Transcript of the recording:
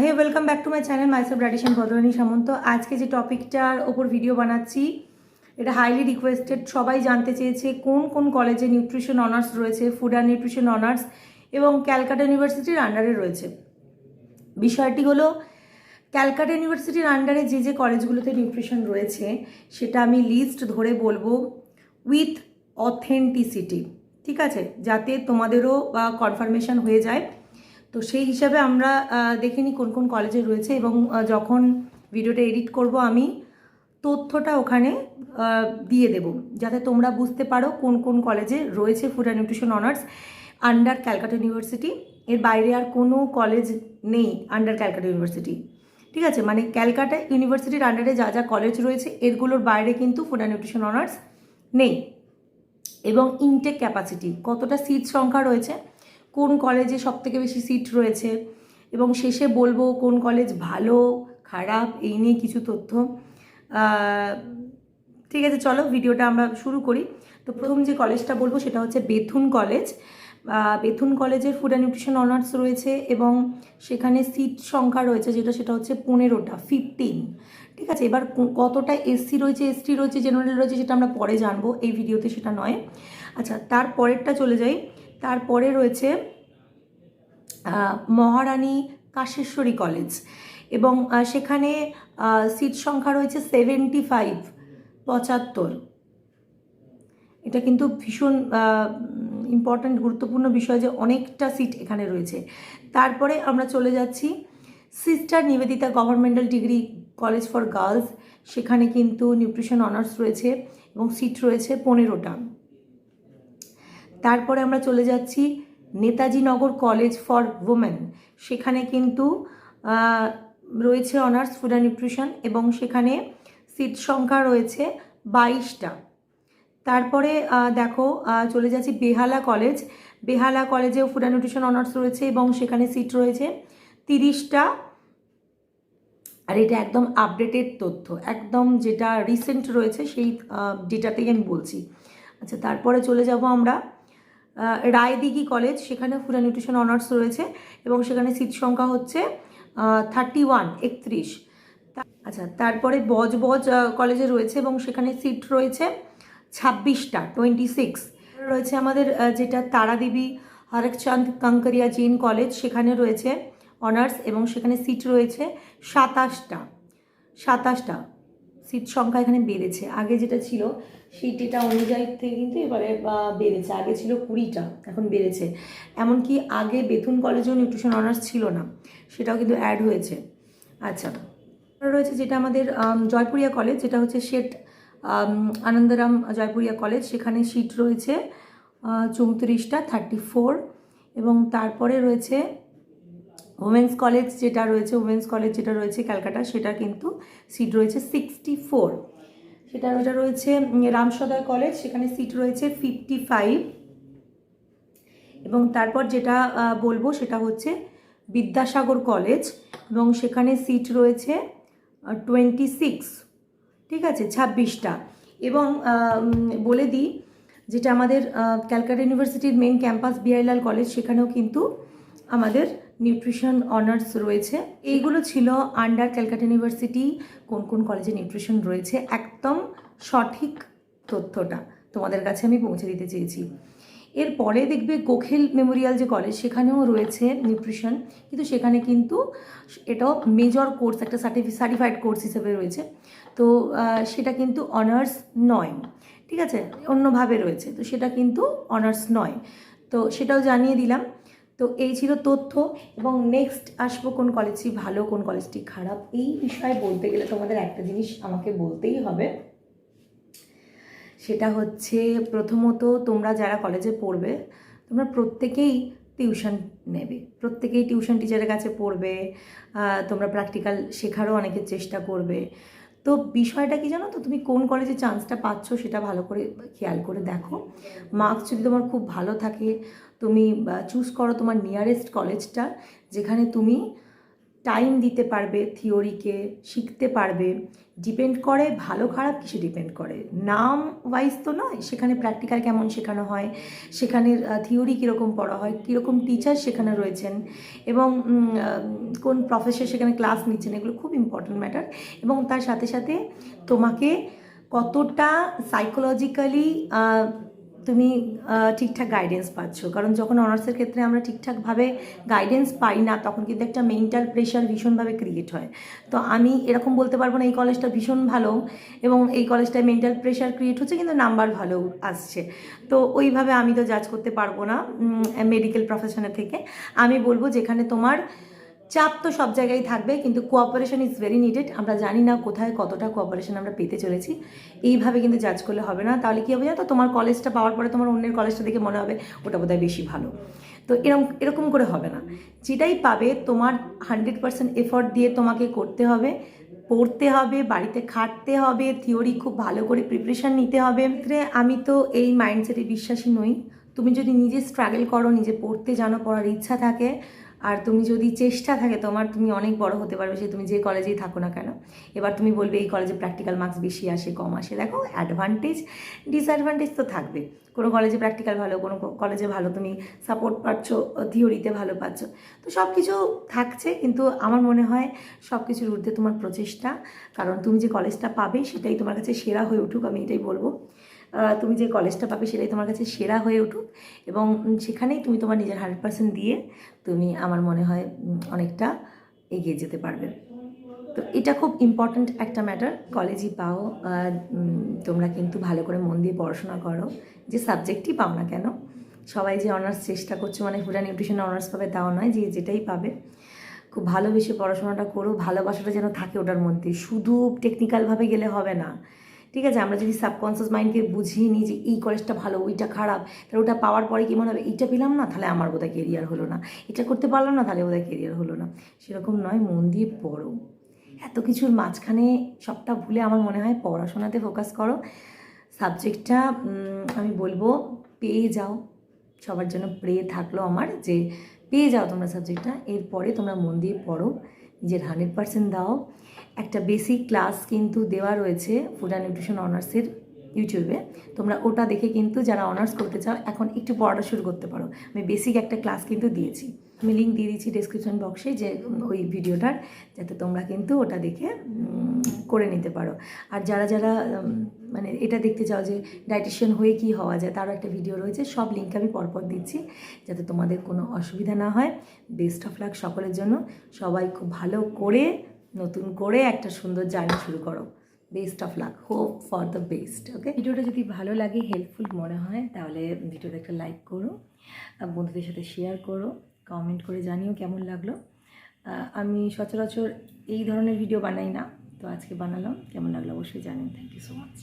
Hey welcome back to my channel myself রাডিশন Bhadrani Samanta আজকে যে টপিকটার ওপর ভিডিও বানাচ্ছি, এটা হাইলি রিকোয়েস্টেড সবাই জানতে চেয়েছে কোন কোন কলেজে নিউট্রিশন অনার্স রয়েছে ফুড অ্যান্ড নিউট্রিশন অনার্স এবং ক্যালকাটা ইউনিভার্সিটির আন্ডারে রয়েছে। বিষয়টি হলো, ক্যালকাটা ইউনিভার্সিটির আন্ডারে যে যে কলেজগুলোতে নিউট্রিশন রয়েছে, সেটা আমি লিস্ট ধরে বলব উইথ অথেন্টিসিটি ঠিক আছে? যাতে তোমাদেরও বা কনফার্মেশন হয়ে যায়। তো সেই হিসাবে আমরা আহ, দেখে নিই কোন কোন কলেজে রয়েছে এবং যখন ভিডিওটা এডিট করব আমি তথ্যটা ওখানে দিয়ে দেব। যাতে তোমরা বুঝতে পারো কোন কোন কলেজে রয়েছে food and nutrition honours under Calcutta university এর বাইরে আর কোনো কলেজ নেই আন্ডার ক্যালকাটা ইউনিভার্সিটি ঠিক আছে? মানে ক্যালকাটা ইউনিভার্সিটির আন্ডারে যা যা কলেজ রয়েছে এরগুলোর বাইরে কিন্তু ফুড অ্যান্ড নিউট্রিশন অনার্স নেই। এবং ইনটেক ক্যাপাসিটি কতটা সিট সংখ্যা রয়েছে কোন কলেজে সবথেকে বেশি সিট রয়েছে? এবং শেষে বলব কোন কলেজ ভালো, খারাপ, এই নিয়ে কিছু তথ্য। ঠিক আছে, চলো ভিডিওটা আমরা শুরু করি। তো প্রথম যে কলেজটা বলব সেটা হচ্ছে বেথুন কলেজ বেথুন কলেজের ফুড অ্যান্ড নিউট্রিশন অনার্স রয়েছে এবং সেখানে সিট সংখ্যা রয়েছে যেটা, সেটা হচ্ছে পনেরোটা ফিফটিন ঠিক আছে, এবার কতটা এসসি রয়েছে এসটি রয়েছে জেনারেল রয়েছে, সেটা আমরা পরে জানব। এই ভিডিওতে সেটা নয়। আচ্ছা তার পরেরটা চলে যাই। তারপরে রয়েছে মহারানী কাশেশ্বরী কলেজ এবং সেখানে সিট সংখ্যা রয়েছে সেভেন্টি ফাইভ পঁচাত্তর। এটা কিন্তু ভীষণ ইম্পর্ট্যান্ট গুরুত্বপূর্ণ বিষয় যে অনেকটা সিট এখানে রয়েছে। তারপরে আমরা চলে যাচ্ছি sister Nivedita governmental degree college for girls সেখানে কিন্তু নিউট্রিশন অনার্স রয়েছে এবং সিট রয়েছে পনেরোটা। তারপরে আমরা চলে যাচ্ছি Netaji Nagar college for women সেখানে কিন্তু রয়েছে অনার্স ফুড অ্যান্ড নিউট্রিশন এবং সেখানে সিট সংখ্যা রয়েছে বাইশটা। তারপরে দেখো চলে যাচ্ছি বেহালা কলেজ। বেহালা কলেজেও ফুড অ্যান্ড নিউট্রিশন অনার্স রয়েছে এবং সেখানে সিট রয়েছে তিরিশটা। আর এটা একদম আপডেটেড তথ্য, একদম যেটা রিসেন্ট রয়েছে সেই ডেটাতেই আমি বলছি। আচ্ছা তারপরে চলে যাব আমরা রায়দিঘি কলেজ, সেখানে ফুড অ্যান্ড নিউট্রিশন অনার্স রয়েছে এবং সেখানে সিট সংখ্যা হচ্ছে থার্টি ওয়ান একত্রিশ। আচ্ছা তারপরে বজ বজ কলেজে রয়েছে এবং সেখানে সিট রয়েছে ছাব্বিশটা টোয়েন্টি সিক্স রয়েছে আমাদের যেটা তারাদেবী হরকচাঁদ কাঙ্করিয়া জৈন কলেজ, সেখানে রয়েছে অনার্স এবং সেখানে সিট রয়েছে সাতাশটা সাতাশটা। সিট সংখ্যা এখানে বেড়েছে। আগে যেটা ছিল, সেই ডেটা অনুযায়ী থেকে কিন্তু এবারে বেড়েছে। আগে ছিল কুড়িটা, এখন বেড়েছে। এমনকি আগে বেথুন কলেজেও নিউট্রিশন অনার্স ছিল না, সেটাও কিন্তু অ্যাড হয়েছে। আচ্ছা রয়েছে যেটা আমাদের জয়পুরিয়া কলেজ যেটা হচ্ছে শেঠ আনন্দরাম জয়পুরিয়া কলেজ সেখানে সিট রয়েছে চৌত্রিশটা থার্টি ফোর এবং তারপরে রয়েছে ওমেন্স কলেজ যেটা রয়েছে ওমেন্স কলেজ যেটা রয়েছে ক্যালকাটা, সেটা কিন্তু সিট রয়েছে সিক্সটি ফোর সেটা ওটা রয়েছে রামসদয় কলেজ সেখানে সিট রয়েছে ফিফটি ফাইভ এবং তারপর যেটা বলব সেটা হচ্ছে বিদ্যাসাগর কলেজ এবং সেখানে সিট রয়েছে টোয়েন্টি সিক্স ঠিক আছে, ছাব্বিশটা। এবং বলে দিই যেটা আমাদের ক্যালকাটা ইউনিভার্সিটির মেন ক্যাম্পাস বিআইলাল কলেজ সেখানেও কিন্তু আমাদের নিউট্রিশন অনার্স রয়েছে। এইগুলো ছিল আন্ডার ক্যালকাটা ইউনিভার্সিটি কোন কোন কলেজে নিউট্রিশন রয়েছে। একদম সঠিক তথ্যটা তোমাদের কাছে আমি পৌঁছে দিতে চেয়েছি। এরপরে দেখবে গোখেল মেমোরিয়াল যে কলেজ সেখানেও রয়েছে নিউট্রিশন কিন্তু সেখানে কিন্তু এটাও মেজর কোর্স একটা সার্টিফি সার্টিফাইড কোর্স হিসেবে রয়েছে। তো সেটা কিন্তু অনার্স নয়, ঠিক আছে? অন্যভাবে রয়েছে, তো সেটা কিন্তু অনার্স নয়। তো সেটাও জানিয়ে দিলাম। তো এই ছিল তথ্য এবং নেক্সট আসব কোন কলেজটি ভালো, কোন কলেজটি খারাপ, এই বিষয়ে বলতে গেলে তোমাদের একটা জিনিস আমাকে বলতেই হবে। সেটা হচ্ছে প্রথমত তোমরা যারা কলেজে পড়বে, তোমরা প্রত্যেকেই টিউশন নেবে। প্রত্যেকেই টিউশন টিচারের কাছে পড়বে তোমরা প্র্যাকটিক্যাল শেখারও অনেকের চেষ্টা করবে। তো বিষয়টা কি জানো তো? তুমি কোন কলেজে চান্সটা পাচ্ছ সেটা ভালো করে খেয়াল করে দেখো। মার্কস যদি তোমার খুব ভালো থাকে, তুমি চুজ করো তোমার নিয়ারেস্ট কলেজটা যেখানে তুমি টাইম দিতে পারবে থিওরিকে শিখতে পারবে। ডিপেন্ড করে ভালো খারাপ কিছু ডিপেন্ড করে। নাম ওয়াইজ তো নয়, সেখানে প্র্যাকটিক্যাল কেমন শেখানো হয় সেখানের থিওরি কীরকম পড়া হয়, কীরকম টিচার সেখানে রয়েছেন, এবং কোন প্রফেসর সেখানে ক্লাস নিচ্ছেন, এগুলো খুব ইম্পর্ট্যান্ট ম্যাটার এবং তার সাথে সাথে তোমাকে কতটা সাইকোলজিক্যালি তুমি ঠিকঠাক গাইডেন্স পাচ্ছ। কারণ যখন অনার্সের ক্ষেত্রে আমরা ঠিকঠাকভাবে গাইডেন্স পাই না, তখন কিন্তু একটা মেন্টাল প্রেশার ভীষণভাবে ক্রিয়েট হয়। তো আমি এরকম বলতে পারব না, এই কলেজটা ভীষণ ভালো এবং এই কলেজটায় মেন্টাল প্রেশার ক্রিয়েট হচ্ছে, কিন্তু নাম্বার ভালো আসছে। তো ওইভাবে আমি তো জাজ করতে পারব না মেডিকেল প্রফেশনের থেকে। আমি বলব যেখানে তোমার চাপ তো সব জায়গায় থাকবে, কিন্তু কোঅপারেশন ইজ ভেরি নিডেড আমরা জানি না কোথায় কতটা কোঅপারেশন আমরা পেতে চলেছি। এইভাবে কিন্তু জাজ করলে হবে না। তাহলে কী হবে জানো তোমার কলেজটা পাওয়ার পরে তোমার অন্যের কলেজটা দেখে মনে হবে ওটা বোধহয় বেশি ভালো। তো এরকম এরকম করে হবে না। যেটাই পাবে, তোমার হান্ড্রেড পার্সেন্ট এফর্ট দিয়ে তোমাকে করতে হবে। পড়তে হবে, বাড়িতে খাটতে হবে থিওরি খুব ভালো করে প্রিপারেশান নিতে হবে। আমি তো এই মাইন্ডসেটে বিশ্বাসী নই। তুমি যদি নিজে স্ট্রাগল করো, নিজে পড়তে জানো, পড়ার ইচ্ছা থাকে আর তুমি যদি চেষ্টা থাকে তোমার, তুমি অনেক বড় হতে পারবে, সে তুমি যে কলেজেই থাকো না কেন। এবার তুমি বলবে এই কলেজে প্র্যাকটিক্যাল মার্কস বেশি আসে, কম আসে। দেখো অ্যাডভান্টেজ ডিসঅ্যাডভান্টেজ তো থাকবে। কোনো কলেজে প্র্যাকটিক্যাল ভালো, কোনো কলেজে ভালো, তুমি সাপোর্ট পাচ্ছ থিওরিতে ভালো পাচ্ছ। তো সব কিছু থাকছে, কিন্তু আমার মনে হয় সব কিছুর ঊর্ধ্বে তোমার প্রচেষ্টা। কারণ তুমি যে কলেজটা পাবে, সেটাই তোমার কাছে সেরা হয়ে উঠুক, আমি এটাই বলব। তুমি যে কলেজটা পাবে সেটাই তোমার কাছে সেরা হয়ে উঠুক এবং সেখানেই তুমি তোমার নিজের হান্ড্রেড পার্সেন্ট দিয়ে তুমি আমার মনে হয় অনেকটা এগিয়ে যেতে পারবে। তো এটা খুব ইম্পর্ট্যান্ট একটা ম্যাটার কলেজই পাও তোমরা কিন্তু ভালো করে মন দিয়ে পড়াশোনা করো। যে সাবজেক্টই পাও না কেন, সবাই যে অনার্স চেষ্টা করছে মানে ফুড নিউট্রিশন অনার্স পাবে তাও নয়, যে যেটাই পাবে। খুব ভালোবেসে পড়াশোনাটা করো, ভালোবাসাটা যেন থাকে ওটার মধ্যে। শুধু টেকনিক্যালভাবে গেলে হবে না। ঠিক আছে? আমরা যদি সাবকনসিয়াস মাইন্ডকে বুঝিয়ে নিই যে এই কলেজটা ভালো, ওইটা খারাপ, তাহলে ওটা পাওয়ার পরে কি মনে হবে? এইটা পেলাম না, তাহলে আমার বোধহয় কেরিয়ার হলো না। এটা করতে পারলাম না, তাহলে বোধহয় কেরিয়ার হলো না। সেরকম নয়, মন দিয়ে পড়ো। এত কিছুর মাঝখানে সবটা ভুলে আমার মনে হয় পড়াশোনাতে ফোকাস করো। সাবজেক্টটা আমি বলব পেয়ে যাও। সবার জন্য প্রে থাকল আমার যে, পেয়ে যাও তোমরা সাবজেক্টটা এরপরে তোমরা মন দিয়ে পড়ো। নিজের হান্ড্রেড পার্সেন্ট দাও, একটা বেসিক ক্লাস কিন্তু দেওয়া রয়েছে ফুড অ্যান্ড নিউট্রিশন অনার্সের ইউটিউবে। তোমরা ওটা দেখে কিন্তু যারা অনার্স করতে চাও, এখন একটু পড়াটা শুরু করতে পারো। আমি বেসিক একটা ক্লাস কিন্তু দিয়েছি। আমি লিঙ্ক দিয়ে দিচ্ছি ডেসক্রিপশন বক্সে যে ওই ভিডিওটার যাতে তোমরা কিন্তু ওটা দেখে করে নিতে পারো। আর যারা যারা মানে এটা দেখতে চাও যে ডাইটিশিয়ান হয়ে কি হওয়া যায়, তারও একটা ভিডিও রয়েছে, সব লিঙ্ক আমি পরপর দিচ্ছি, যাতে তোমাদের কোনো অসুবিধা না হয়। বেস্ট অফ লাক সকলের জন্য। সবাই খুব ভালো করে, নতুন করে একটা সুন্দর জার্নি শুরু করো। Best of luck hope for the best okay ভিডিওটা যদি ভালো লাগে হেল্পফুল মনে হয়, তাহলে ভিডিওটা একটা লাইক করো বন্ধুদের সাথে শেয়ার করো। কমেন্ট করে জানিও কেমন লাগল। আমি সচরাচর এই ধরনের ভিডিও বানাই না, তো আজকে বানালাম, কেমন লাগল অবশ্যই জানেন থ্যাংক ইউ সো মাচ